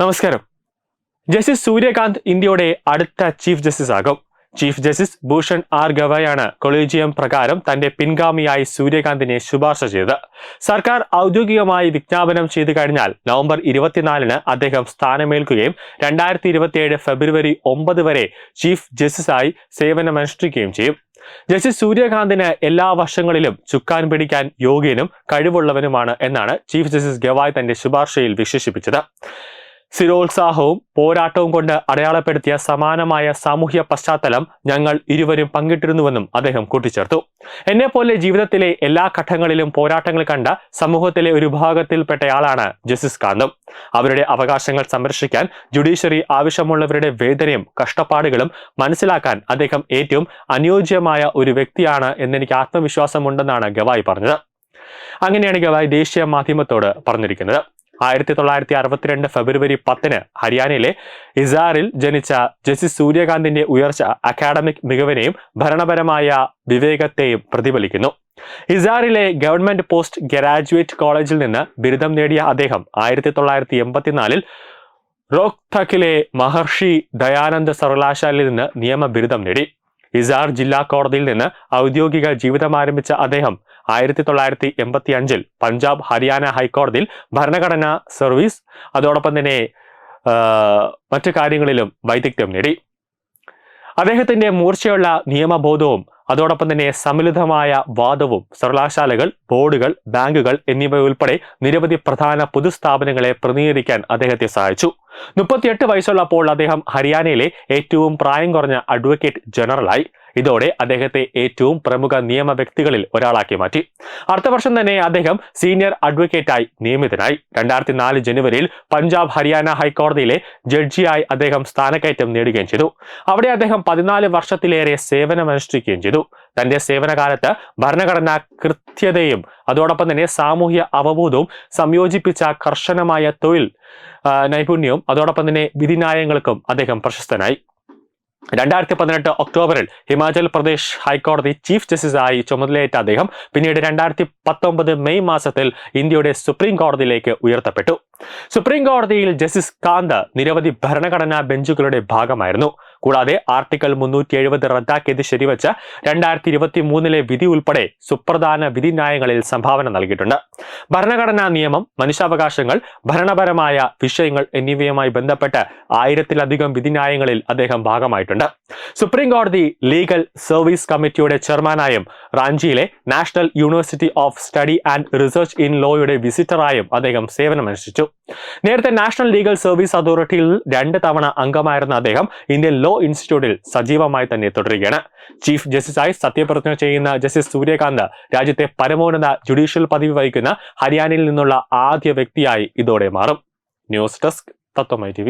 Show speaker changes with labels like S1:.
S1: നമസ്കാരം. ജസ്റ്റിസ് സൂര്യകാന്ത് ഇന്ത്യയുടെ അടുത്ത ചീഫ് ജസ്റ്റിസ് ആകും. ചീഫ് ജസ്റ്റിസ് ഭൂഷൺ ആർ ഗവയാണ് കൊളീജിയം പ്രകാരം തന്റെ പിൻഗാമിയായി സൂര്യകാന്തിനെ ശുപാർശ ചെയ്തത്. സർക്കാർ ഔദ്യോഗികമായി വിജ്ഞാപനം ചെയ്തു കഴിഞ്ഞാൽ നവംബർ ഇരുപത്തിനാലിന് അദ്ദേഹം സ്ഥാനമേൽക്കുകയും രണ്ടായിരത്തി ഇരുപത്തിയേഴ് ഫെബ്രുവരി ഒമ്പത് വരെ ചീഫ് ജസ്റ്റിസായി സേവനമനുഷ്ഠിക്കുകയും ചെയ്യും. ജസ്റ്റിസ് സൂര്യകാന്തിന് എല്ലാ വർഷങ്ങളിലും ചുക്കാൻ പിടിക്കാൻ യോഗ്യനും കഴിവുള്ളവനുമാണ് എന്നാണ് ചീഫ് ജസ്റ്റിസ് ഗവായ് തന്റെ ശുപാർശയിൽ വിശേഷിപ്പിച്ചത്. സ്ഥിരോത്സാഹവും പോരാട്ടവും കൊണ്ട് അടയാളപ്പെടുത്തിയ സമാനമായ സാമൂഹ്യ പശ്ചാത്തലം ഞങ്ങൾ ഇരുവരും പങ്കിട്ടിരുന്നുവെന്നും അദ്ദേഹം കൂട്ടിച്ചേർത്തു. എന്നെപ്പോലെ ജീവിതത്തിലെ എല്ലാ ഘട്ടങ്ങളിലും പോരാട്ടങ്ങൾ കണ്ട സമൂഹത്തിലെ ഒരു വിഭാഗത്തിൽപ്പെട്ടയാളാണ് ജസ്റ്റിസ് കാന്തം. അവരുടെ അവകാശങ്ങൾ സംരക്ഷിക്കാൻ ജുഡീഷ്യറി ആവശ്യമുള്ളവരുടെ വേദനയും കഷ്ടപ്പാടുകളും മനസ്സിലാക്കാൻ അദ്ദേഹം ഏറ്റവും അനുയോജ്യമായ ഒരു വ്യക്തിയാണ് എന്നെനിക്ക് ആത്മവിശ്വാസമുണ്ടെന്നാണ് ഗവായി പറഞ്ഞത്. അങ്ങനെയാണ് ഗവായി ദേശീയ മാധ്യമത്തോട് പറഞ്ഞിരിക്കുന്നത്. ആയിരത്തി തൊള്ളായിരത്തി അറുപത്തിരണ്ട് ഫെബ്രുവരി പത്തിന് ഹരിയാനയിലെ ഇസാറിൽ ജനിച്ച ജസ്റ്റിസ് സൂര്യകാന്തിന്റെ ഉയർച്ച അക്കാഡമിക് മികവിനെയും ഭരണപരമായ വിവേകത്തെയും പ്രതിഫലിക്കുന്നു. ഇസാറിലെ ഗവൺമെന്റ് പോസ്റ്റ് ഗ്രാജുവേറ്റ് കോളേജിൽ നിന്ന് ബിരുദം നേടിയ അദ്ദേഹം ആയിരത്തി തൊള്ളായിരത്തി എൺപത്തിനാലിൽ റോക്തക്കിലെ മഹർഷി ദയാനന്ദ സർവകലാശാലയിൽ നിന്ന് നിയമ ബിരുദം നേടി. ഇസാർ ജില്ലാ കോടതിയിൽ നിന്ന് ഔദ്യോഗിക ജീവിതം ആരംഭിച്ച അദ്ദേഹം ആയിരത്തി തൊള്ളായിരത്തി എൺപത്തി അഞ്ചിൽ പഞ്ചാബ് ഹരിയാന ഹൈക്കോടതിയിൽ ഭരണഘടനാ സർവീസ് അതോടൊപ്പം തന്നെ മറ്റു കാര്യങ്ങളിലും വൈദഗ്ധ്യം നേടി. അദ്ദേഹത്തിന്റെ മൂർച്ചയുള്ള നിയമബോധവും അതോടൊപ്പം തന്നെ സമ്മിലിതമായ വാദവും സർവകലാശാലകൾ ബോർഡുകൾ ബാങ്കുകൾ എന്നിവ ഉൾപ്പെടെ നിരവധി പ്രധാന പൊതുസ്ഥാപനങ്ങളെ പ്രതിനിധീകരിക്കാൻ അദ്ദേഹത്തെ സഹായിച്ചു. മുപ്പത്തിയെട്ട് വയസ്സുള്ളപ്പോൾ അദ്ദേഹം ഹരിയാനയിലെ ഏറ്റവും പ്രായം കുറഞ്ഞ അഡ്വക്കേറ്റ് ജനറലായി ഇതോടെ അദ്ദേഹത്തെ ഏറ്റവും പ്രമുഖ നിയമ വ്യക്തികളിൽ ഒരാളാക്കി മാറ്റി. അടുത്ത വർഷം തന്നെ അദ്ദേഹം സീനിയർ അഡ്വക്കേറ്റായി നിയമിതനായി. രണ്ടായിരത്തി നാല് ജനുവരിയിൽ പഞ്ചാബ് ഹരിയാന ഹൈക്കോടതിയിലെ ജഡ്ജിയായി അദ്ദേഹം സ്ഥാനക്കയറ്റം നേടുകയും ചെയ്തു. അവിടെ അദ്ദേഹം പതിനാല് വർഷത്തിലേറെ സേവനമനുഷ്ഠിക്കുകയും ചെയ്തു. തന്റെ സേവനകാലത്ത് ഭരണഘടനാ കൃത്യതയും അതോടൊപ്പം തന്നെ സാമൂഹ്യ അവബോധവും സംയോജിപ്പിച്ച കർശനമായ തൊഴിൽ നൈപുണ്യവും അതോടൊപ്പം തന്നെ വിധിന്യായങ്ങൾക്കും അദ്ദേഹം പ്രശസ്തനായി. രണ്ടായിരത്തി പതിനെട്ട് ഒക്ടോബറിൽ ഹിമാചൽ പ്രദേശ് ഹൈക്കോടതി ചീഫ് ജസ്റ്റിസായി ചുമതലയേറ്റ അദ്ദേഹം പിന്നീട് രണ്ടായിരത്തി പത്തൊമ്പത് മെയ് മാസത്തിൽ ഇന്ത്യയുടെ സുപ്രീം കോടതിയിലേക്ക് ഉയർത്തപ്പെട്ടു. സുപ്രീം കോടതിയിൽ ജസ്റ്റിസ് കാന്ത് നിരവധി ഭരണഘടനാ ബെഞ്ചുകളുടെ ഭാഗമായിരുന്നു. കൂടാതെ ആർട്ടിക്കിൾ മുന്നൂറ്റി എഴുപത് റദ്ദാക്കിയത് ശരിവച്ച രണ്ടായിരത്തി ഇരുപത്തി മൂന്നിലെ വിധി ഉൾപ്പെടെ സുപ്രധാന വിധി ന്യായങ്ങളിൽ സംഭാവന നൽകിയിട്ടുണ്ട്. ഭരണഘടനാ നിയമം മനുഷ്യാവകാശങ്ങൾ ഭരണപരമായ വിഷയങ്ങൾ എന്നിവയുമായി ബന്ധപ്പെട്ട് ആയിരത്തിലധികം വിധി ന്യായങ്ങളിൽ അദ്ദേഹം ഭാഗമായിട്ടുണ്ട്. സുപ്രീം കോടതി ലീഗൽ സർവീസ് കമ്മിറ്റിയുടെ ചെയർമാനായും റാഞ്ചിയിലെ national university of study and research in ലോയുടെ വിസിറ്ററായും അദ്ദേഹം സേവനമനുഷ്ഠിച്ചു. നേരത്തെ നാഷണൽ ലീഗൽ സർവീസ് അതോറിറ്റിയിൽ രണ്ട് തവണ അംഗമായിരുന്ന അദ്ദേഹം ഇന്ത്യൻ ലോ ഇൻസ്റ്റിറ്റ്യൂട്ടിൽ സജീവമായി തന്നെ തുടരുകയാണ്. ചീഫ് ജസ്റ്റിസായി സത്യപ്രതിജ്ഞ ചെയ്യുന്ന ജസ്റ്റിസ് സൂര്യകാന്ത് രാജ്യത്തെ പരമോന്നത ജുഡീഷ്യൽ പദവി വഹിക്കുന്ന ഹരിയാനയിൽ നിന്നുള്ള ആദ്യ വ്യക്തിയായി ഇതോടെ മാറും. ന്യൂസ് ഡെസ്ക് തത്വമൈ ടി